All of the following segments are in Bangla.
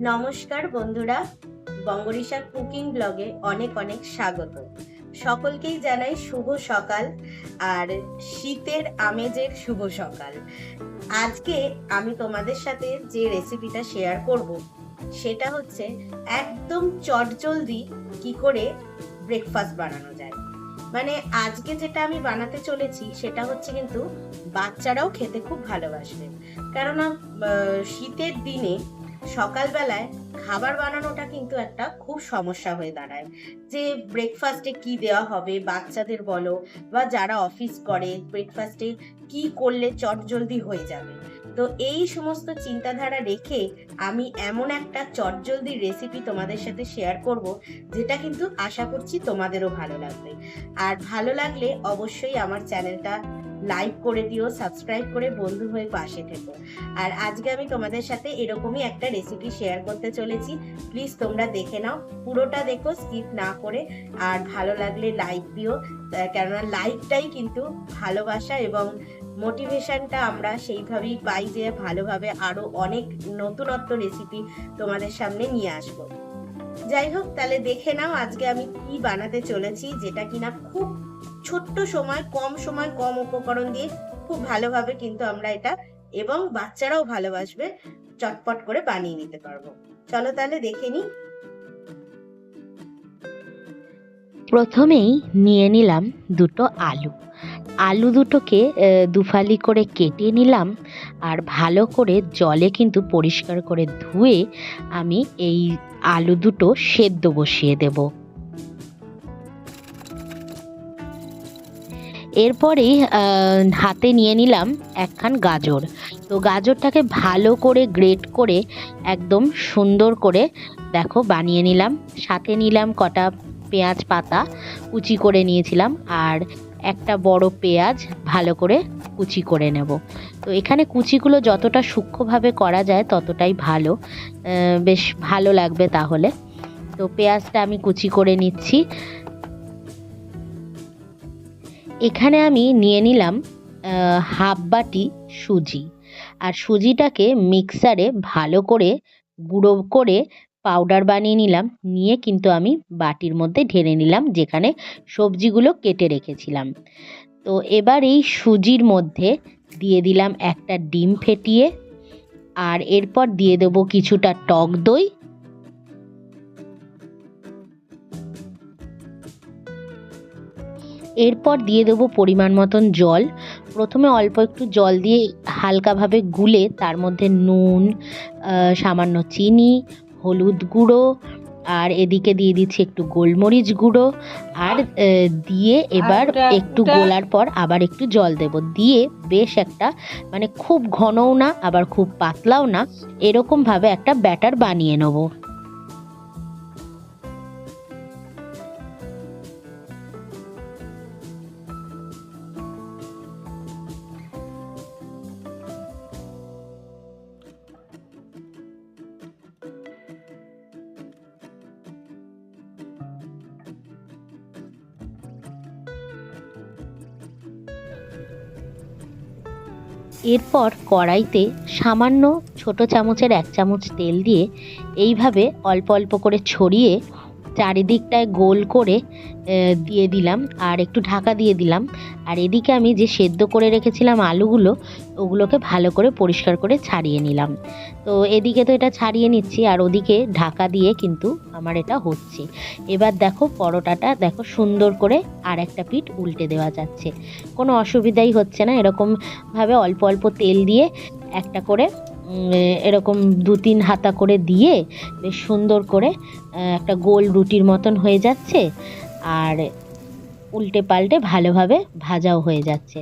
নমস্কার বন্ধুরা বঙ্গরিশা কুকিং ব্লগে অনেক অনেক স্বাগত। সকলকেই জানাই শুভ সকাল আর শীতের আমেজের শুভ সকাল। আজকে আমি তোমাদের সাথে যে রেসিপিটা শেয়ার করব, সেটা হচ্ছে একদম চটজলদি কি করে ব্রেকফাস্ট বানানো যায়। মানে আজকে যেটা আমি বানাতে চলেছি, সেটা হচ্ছে কিন্তু বাচ্চারাও খেতে খুব ভালোবাসবে। কেননা শীতের দিনে সকালবেলায় খাবার বানানোটা কিন্তু একটা খুব সমস্যা হয়ে দাঁড়ায়। যে ব্রেকফাস্টে কি দেওয়া হবে বাচ্চাদের বলো বা যারা অফিস করে ব্রেকফাস্টে কি করলে চটজলদি হয়ে যাবে। তো এই সমস্ত চিন্তাধারা রেখে আমি এমন একটা চটজলদি রেসিপি তোমাদের সাথে শেয়ার করব, যেটা কিন্তু আশা করছি তোমাদেরও ভালো লাগবে। আর ভালো লাগলে অবশ্যই আমার চ্যানেলটা লাইক করে দিও সাবস্ক্রাইব করে বন্ধু হয়ে পাশে থেকো। আর আজকে আমি তোমাদের সাথে এরকমই একটা রেসিপি শেয়ার করতে চলেছি। প্লিজ তোমরা দেখে নাও, পুরোটা দেখো স্কিপ না করে। আর ভালো লাগলে লাইক দিও কেননা লাইকটাই কিন্তু ভালোবাসা এবং মোটিভেশনটা আমরা সেইভাবেই পাই যে ভালোভাবে আরও অনেক নতুনত্ব রেসিপি তোমাদের সামনে নিয়ে আসব। যাই হোক, তাহলে দেখে নাও আজকে আমি কি বানাতে চলেছি, যেটা কিনা খুব ছোট্ট সময়, কম সময়, কম উপকরণ দিয়ে খুব ভালোভাবে কিন্তু আমরা এটা এবং বাচ্চারাও ভালোবাসবে, চটপট করে বানিয়ে নিতে পারব। চলো তাহলে দেখে নিই। প্রথমেই নিয়ে নিলাম দুটো আলু। আলু দুটোকে দুফালি করে কেটে নিলাম আর ভালো করে জলে কিন্তু পরিষ্কার করে ধুয়ে আমি এই আলু দুটো সেদ্ধ বসিয়ে দেব। এরপরেই আহ, হাতে নিয়ে নিলাম একখান গাজর। তো গাজরটাকে ভালো করে গ্রেট করে একদম সুন্দর করে দেখো বানিয়ে নিলাম। সাথে নিলাম কটা পেঁয়াজ পাতা কুচি করে নিয়েছিলাম আর একটা বড় পেঁয়াজ ভালো করে কুচি করে নেব। তো এখানে কুচিগুলো যতটা সূক্ষ্মভাবে করা যায় ততটাই ভালো। বেশ ভালো লাগবে তাহলে। তো পেঁয়াজটা আমি কুচি করে নিচ্ছি। এখানে আমি নিয়ে নিলাম হাফ বাটি সুজি। আর সুজিটাকে মিক্সারে ভালো করে গুঁড়ো করে পাউডার বানিয়ে নিলাম। নিয়ে কিন্তু আমি বাটির মধ্যে ঢেলে নিলাম, যেখানে সবজিগুলো কেটে রেখেছিলাম। তো এবার এই সুজির মধ্যে দিয়ে দিলাম একটা ডিম ফেটিয়ে। আর এরপর দিয়ে দেবো কিছুটা টক দই এরপর দিয়ে দেবো পরিমাণ মতন জল। প্রথমে অল্প একটু জল দিয়ে হালকাভাবে গুলে তার মধ্যে নুন সামান্য চিনি হলুদ গুঁড়ো আর এদিকে দিয়ে দিচ্ছি একটু গোলমরিচ গুঁড়ো। আর দিয়ে এবার একটু গোলার পর আবার একটু জল দেব। দিয়ে বেশ একটা মানে খুব ঘনও না আবার খুব পাতলাও না এরকমভাবে একটা ব্যাটার বানিয়ে নেব। এরপর কড়াইতে সামান্য ছোট চামচের এক চামচ তেল দিয়ে এইভাবে অল্প অল্প করে ছড়িয়ে চারিদিকটায় গোল করে দিয়ে দিলাম আর একটু ঢাকা দিয়ে দিলাম। আর এদিকে আমি যে সেদ্ধ করে রেখেছিলাম আলুগুলো, ওগুলোকে ভালো করে পরিষ্কার করে ছাড়িয়ে নিলাম। তো এদিকে তো এটা ছাড়িয়ে নিচ্ছি আর ওদিকে ঢাকা দিয়ে কিন্তু আমার এটা হচ্ছে। এবার দেখো পরোটাটা দেখো সুন্দর করে আর একটা পিঠ উল্টে দেওয়া যাচ্ছে। কোনো অসুবিধাই হচ্ছে না, এরকমভাবে অল্প অল্প তেল দিয়ে একটা করে এরকম দু তিন হাতা করে দিয়ে বেশ সুন্দর করে একটা গোল রুটির মতন হয়ে যাচ্ছে আর উল্টে পাল্টে ভালোভাবে ভাজাও হয়ে যাচ্ছে।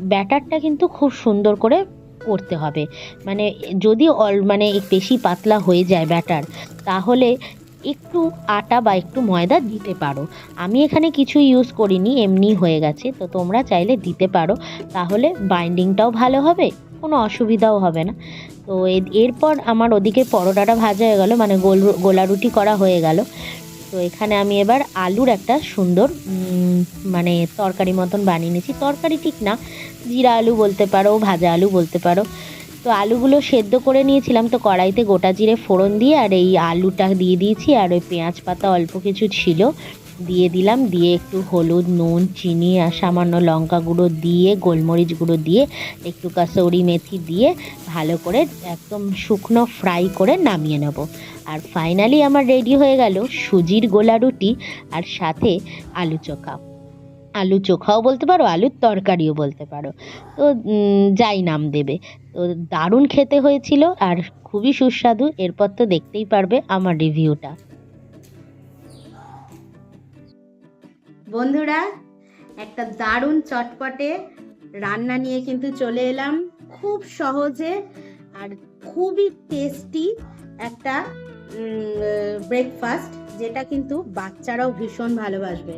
ব্যাটারটা কিন্তু খুব সুন্দর করে করতে হবে। মানে যদি অল মানে বেশি পাতলা হয়ে যায় ব্যাটার, তাহলে একটু আটা বা একটু ময়দা দিতে পারো। আমি এখানে কিছু ইউজ করিনি, এমনি হয়ে গেছে। তো তোমরা চাইলে দিতে পারো। তাহলে বাইন্ডিংটাও ভালো হবে। কোনো অসুবিধাও হবে না। তো এরপর আমার ওদিকে পরোটাটা ভাজা হয়ে গেল মানে গোল গোলা রুটি করা হয়ে গেল। তো এখানে আমি এবার আলুর একটা সুন্দর মানে তরকারি মতন বানিয়ে নিয়েছি। তরকারি ঠিক না, জিরা আলু বলতে পারো, ভাজা আলু বলতে পারো। তো আলুগুলো সেদ্ধ করে নিয়েছিলাম, তো কড়াইতে গোটা জিরে ফোড়ন দিয়ে আর এই আলুটা দিয়ে দিয়েছি, আর ওই পেঁয়াজ পাতা অল্প কিছু ছিল। দিয়ে দিলাম। দিয়ে একটু হলুদ, নুন, চিনি আর সামান্য লঙ্কা গুঁড়ো দিয়ে, গোলমরিচ গুঁড়ো দিয়ে একটু কাসৌরি মেথি দিয়ে ভালো করে একদম শুকনো ফ্রাই করে নামিয়ে নেব। আর ফাইনালি আমার রেডি হয়ে গেল সুজির গোলা রুটি আর সাথে আলু চোখা। আলু চোখাও বলতে পারো, আলুর তরকারিও বলতে পারো। তো যাই নাম দেবে। তো, দারুণ খেতে হয়েছিল আর খুবই সুস্বাদু। এরপর তো দেখতেই পারবে আমার রিভিউটা। বন্ধুরা, একটা দারুণ চটপটে রান্না নিয়ে কিন্তু চলে এলাম। খুব সহজে আর খুবই টেস্টি একটা ব্রেকফাস্ট যেটা কিন্তু বাচ্চারাও ভীষণ ভালোবাসবে।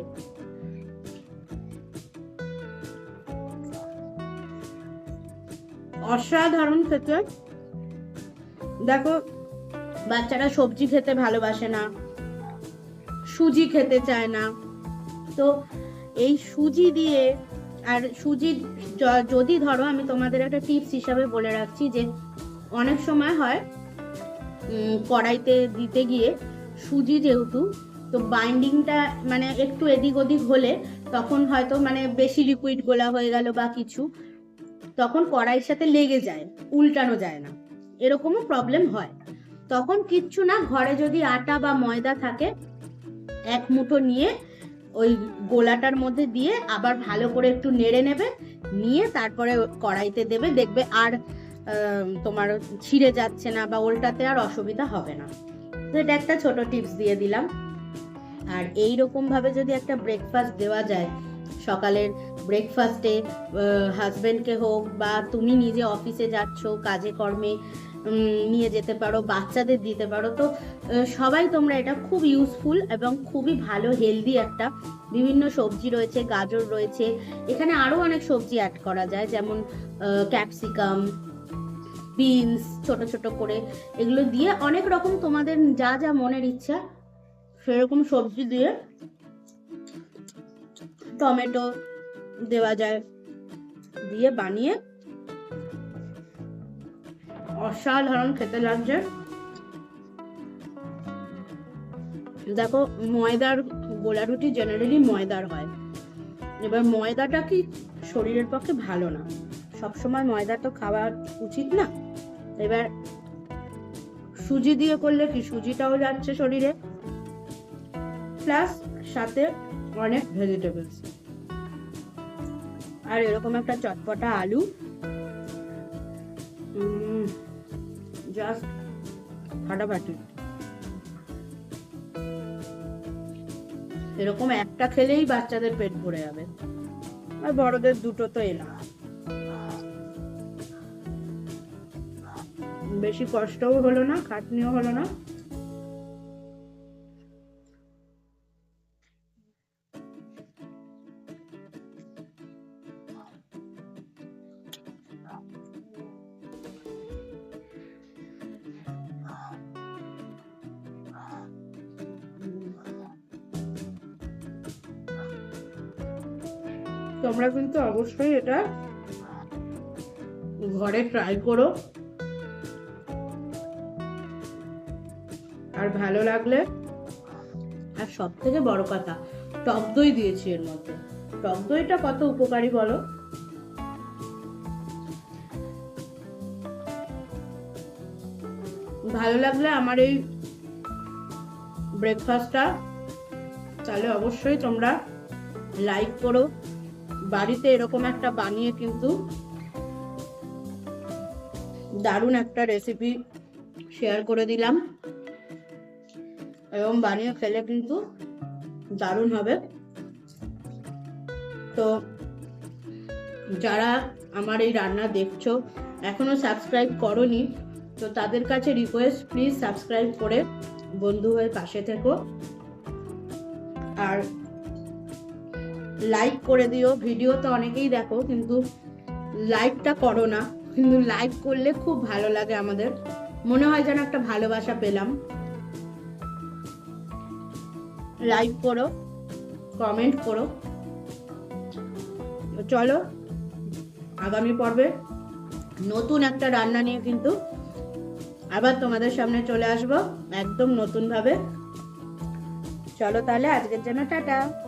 অসাধারণ খেতে। দেখো, বাচ্চারা সবজি খেতে ভালোবাসে না, সুজি খেতে চায় না। তো এই সুজি দিয়ে, আর সুজি যদি ধরো আমি তোমাদের একটা টিপস হিসাবে বলে রাখছি যে অনেক সময় হয় কড়াইতে দিতে গিয়ে সুজি যেহেতু, তো বাইন্ডিংটা মানে একটু এদিক ওদিক হলে তখন হয়তো মানে বেশি লিকুইড গোলা হয়ে গেল বা কিছু, তখন কড়াইয়ের সাথে লেগে যায়, উল্টানো যায় না। এরকমও প্রবলেম হয়। তখন কিচ্ছু না, ঘরে যদি আটা বা ময়দা থাকে, এক মুঠো নিয়ে ওই গোলাটার মধ্যে দিয়ে আবার ভালো করে একটু নেড়ে নেবে, নিয়ে তারপরে কড়াইতে দেবে, দেখবে আর তোমার ছিঁড়ে যাচ্ছে না বা উল্টাতে আর অসুবিধা হবে না। তো এটা একটা ছোট টিপস দিয়ে দিলাম। আর এই রকম ভাবে যদি একটা ব্রেকফাস্ট দেওয়া যায়, সকালের ব্রেকফাস্টে হাজবেন্ডকে হোক বা তুমি নিজে অফিসে যাচ্ছ, কাজে কর্মে নিয়ে যেতে পারো, বাচ্চাদের দিতে পারো। তো সবাই তোমরা এটা খুব ইউজফুল এবং খুবই ভালো হেলদি একটা বিভিন্ন সবজি রয়েছে, গাজর রয়েছে। এখানে আরও অনেক সবজি অ্যাড করা যায়, যেমন ক্যাপসিকাম বিনস ছোট ছোট করে। এগুলো দিয়ে অনেক রকম তোমাদের যা যা মনের ইচ্ছা, সেরকম সবজি দিয়ে টমেটো দেওয়া যায়, দিয়ে বানিয়ে অসাধারণ খেতে লাগছে। দেখো, ময়দার গোলা রুটি জেনারেলি ময়দার হয়। এবার ময়দাটা কি শরীরের পক্ষে ভালো না। সবসময় ময়দা তো খাওয়া উচিত না। এবার সুজি দিয়ে করলে কি? সুজিটাও যাচ্ছে শরীরে। প্লাস সাথে অনেক ভেজিটেবলস আর এরকম একটা চটপটা আলু। জাস্ট ফাটাফাটি। এরকম একটা খেলেই বাচ্চাদের পেট ভরে যাবে। আর বড়দের দুটো তো এলাম। বেশি কষ্টও হলো না, খাটনিও হলো না। তোমরা কিন্তু অবশ্যই এটা ঘরে ট্রাই করো। আর ভালো লাগলে আর সব থেকে বড় কথা টক দই দিয়েছি এর মধ্যে। টক দইটা কত উপকারী বলো? ভালো লাগলে আমার এই ব্রেকফাস্টটা তাহলে অবশ্যই তোমরা লাইক করো। বাড়িতে এরকম একটা বানিয়ে কিন্তু দারুণ একটা রেসিপি শেয়ার করে দিলাম। এবং বানিয়ে খেলে কিন্তু দারুণ হবে। তো যারা আমার এই রান্না দেখছ, এখনও সাবস্ক্রাইব করনি, তো তাদের কাছে রিকোয়েস্ট প্লিজ সাবস্ক্রাইব করে বন্ধু হয়ে পাশে থেকো। আর লাইক করে দিও। ভিডিও তো অনেকেই দেখো, কিন্তু লাইকটা করো না। কিন্তু লাইক করলে খুব ভালো লাগে আমাদের। মনে হয় যেন একটা ভালোবাসা পেলাম। লাইক করো কমেন্ট করো। চলো, আগামী পর্বে নতুন একটা রান্না নিয়ে কিন্তু আবার তোমাদের সামনে চলে আসব, একদম নতুনভাবে। চলো তাহলে, আজকের জন্য টাটা।